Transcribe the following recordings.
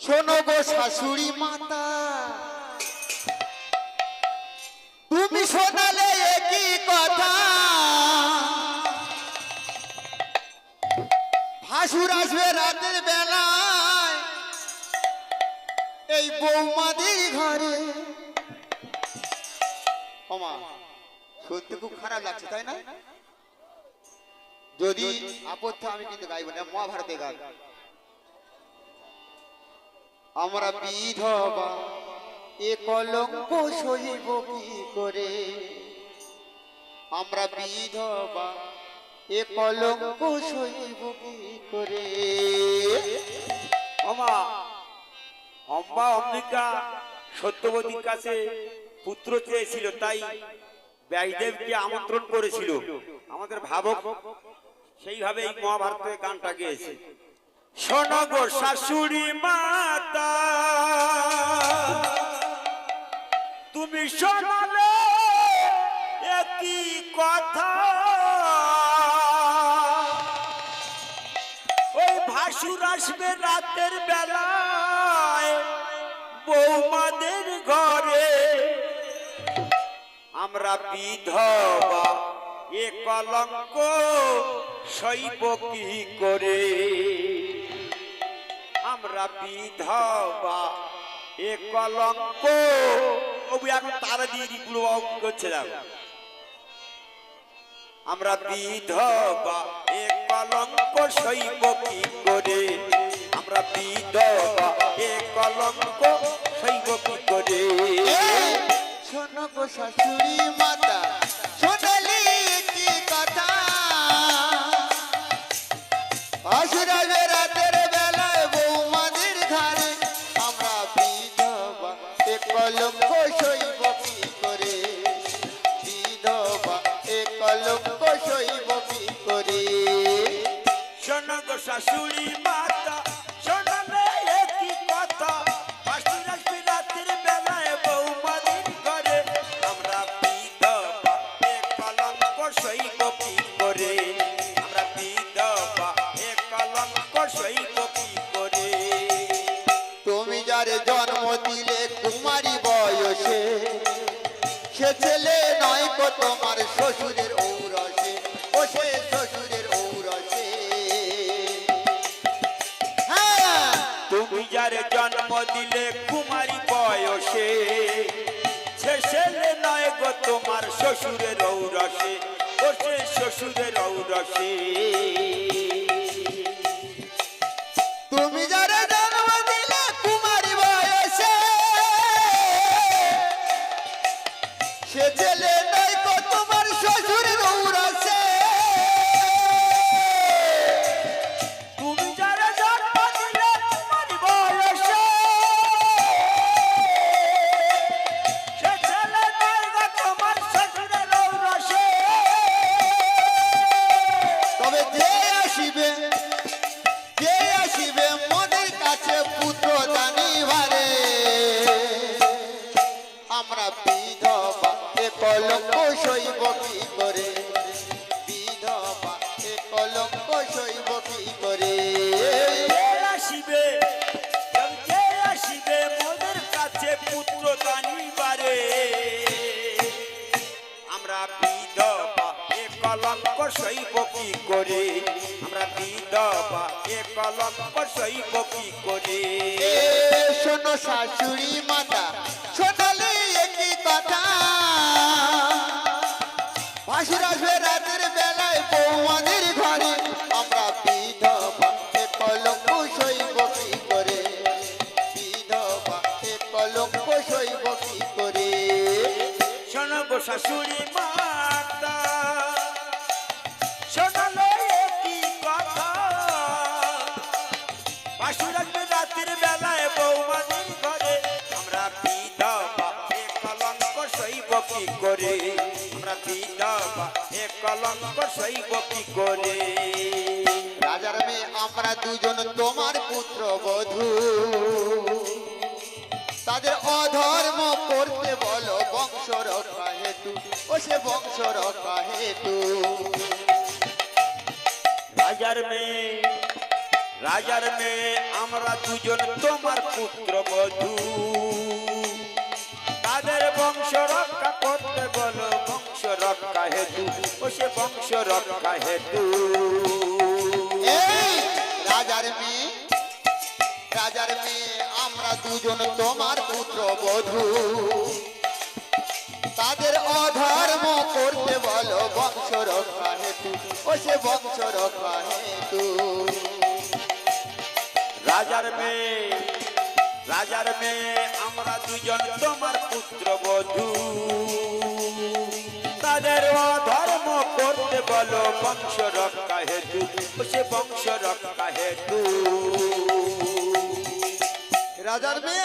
শোনো গো শাশুড়ি মাতা। তুমি শোনালে একই কথা। ভাসুর আসবে রাতের বেলায়। এই বৌমাদের ঘরে। সত্যি খুব খারাপ লাগছে, তাই না? যদি আপত্তি আমি কিন্তু গাইব না মহাভারতে গাই আমরা বিধবা। এ কলঙ্ক সইব কি করে? আমরা বিধবা। এ কলঙ্ক সইব কি করে? অমা, অম্বা অম্বিকা সত্যবতীর কাছে পুত্র চেয়েছিল, তাই ব্যাসদেবকে আমন্ত্রণ করেছিল। আমাদের ভাবক সেইভাবে এই মহাভারতের গানটা গেয়েছে। শোনো গো শাশুড়ি মাতা, তুমি শোনালে একই কথা। ওই ভাসুর আসবে রাতের বেলায় বৌমাদের ঘরে। আমরা বিধবা, এ কলঙ্ক সইব কি করে? আমরা বিধবা, এ কলঙ্ক। ওই এখন তারা দিয়ে দিগুলো করছে দেখো। আমরা বিধবা, এ কলঙ্ক সইব কি করে? আমরা বিধবা, এ কলঙ্ক সইব কি করে? শোনো গো শাশুড়ি মাতা আসুরাবে রাতের বেলায় বৌমাদের ঘরে আমরা বিধবা এ কলঙ্ক সইব কি করে? বিধবা এ কলঙ্ক সইব কি করে? শোনো গো শাশুড়ি মাতা তুমি যারে জন্ম দিলে কুমারী বয়সে। ছেলে নয় গো তোমার শ্বশুরের ঔরসে, ও সে শ্বশুরের ঔরসে। তুমি যারে জন্ম দিলে কুমারী বয়সে, সে ছেলে সইব কি করে? আমরা বিধবা এ কলঙ্ক সইব কি করে? শোনো শাশুড়ি মাতা শোনালে একই কথা। ভাসুর আসবে রাতের বেলায় বৌমাদের ঘরে। আমরা বিধবা এ কলঙ্ক সইব কি করে? বিধবা এ কলঙ্ক সইব কি করে? শোনো শাশুড়ি মাতা। সইব কি করে? আমরা বিধবা এ কলঙ্ক সইব কি করে? রাজার মেয়ে আমরা দুজন তোমার পুত্র বধূ। তাদের অধর্ম করতে বলো বংশ রক্ষা হেতু। ও সে বংশ রক্ষা হেতু। রাজার মেয়ে রাজার মেয়ে আমরা দুজন তোমার পুত্র বধূ। তাদের বংশ রক্ষা করতে বলো বংশ রক্ষা হেতু। ও সে বংশ রক্ষা হেতু। রাজার মেয়ে রাজার মেয়ে আমরা দুজন তোমার পুত্র বধূ। তাদের অধর্ম করতে বলো বংশ রক্ষা হেতু। ও সে বংশ রক্ষা হেতু। রাজার মেয়ে রাজার মেয়ে, আমরা দুজন তোমার পুত্র বধূ। তাদের ধর্ম করতে বলো, বংশ রক্ষা হেতু, সে বংশ রক্ষা হেতু। রাজার মেয়ে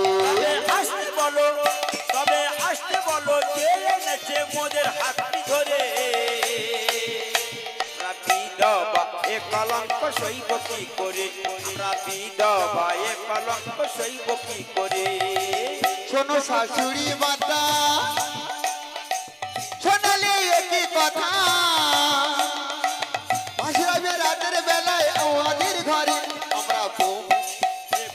সইব কি করে? আমরা বিধবা কলঙ্ক সইব কি করে? শোনো শাশুড়ি মাতা শোনালে একই কথা। ভাসিরাবে রাতের বেলায় আমাদের ঘরে আমরা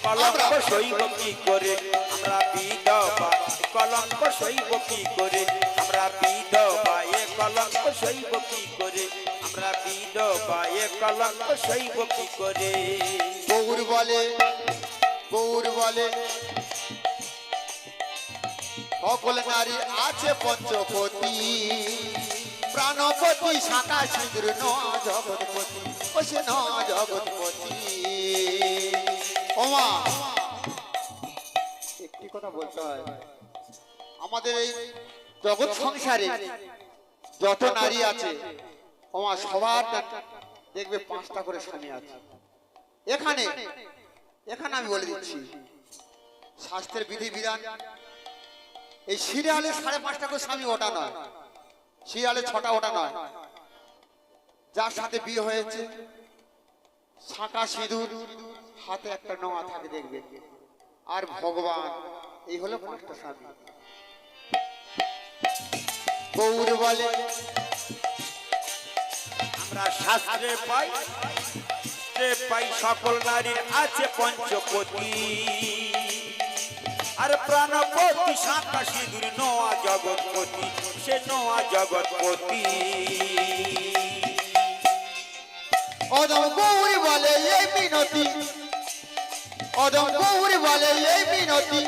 কলঙ্ক সইব কি করে? আমরা বিধবা কলঙ্ক সইব কি করে? আমরা বিধবা কলঙ্ক সইব কি করে? আমরা বিধবা সইব কি করে? গৌর বলে গৌর বলে, সকল নারী আছে পঞ্চপতি। প্রাণপতি সিঁদুর, ন জগৎপতি ও সে ন জগৎপতি। ওমা, একটি কথা বলতে হয়। আমাদের এই জগৎ সংসারে যত নারী আছে, ওমা, সবার দেখবে পাঁচটা করে স্বামী আছে। এখানে এখানে আমি বলে দিচ্ছি স্বাস্থ্যের বিধি বিধান, এই সিরিয়ালে সাড়ে পাঁচটা করে স্বামী ওটা নয়, সিরিয়ালে ছটা ওটা নয়। যার সাথে বিয়ে হয়েছে শাঁকা সিঁদুর, হাতে একটা নোয়া থাকে দেখবে। আর ভগবান, এই হলো পাঁচটা স্বামী। গৌর বলে আমরা শাস্ত্রে পাই পাই সকল নারীর আছে পঞ্চপতি। আর প্রাণপতি শাখা সিঁদুর নোয়া জগৎপতি, সে নোয়া জগৎপতি। অদম গৌরী বলে এই মিনতি, অদম গৌরী বলে এই মিনতি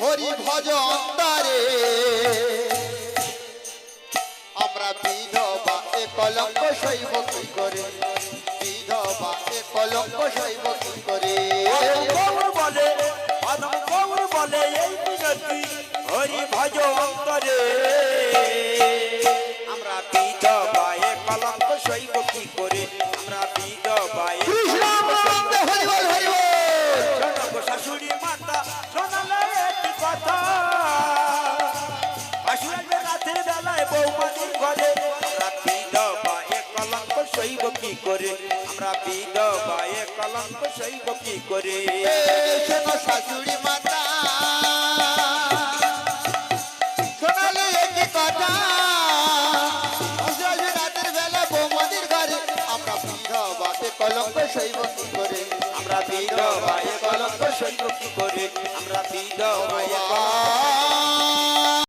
হরি ভজ অন্তরে। কলঙ্ক সইব আমরা বিধবা এ কলঙ্ক সইব কি করে? শোনো শাশুড়ি মাতা শোনালে একটি কথা। রাতের বেলা বৌমাদের ঘরে আমরা বিধবাতে কলঙ্ক সইব কি করে? আমরা বিধবা কলঙ্ক সইব কি করে? আমরা বিধবা এ কলঙ্ক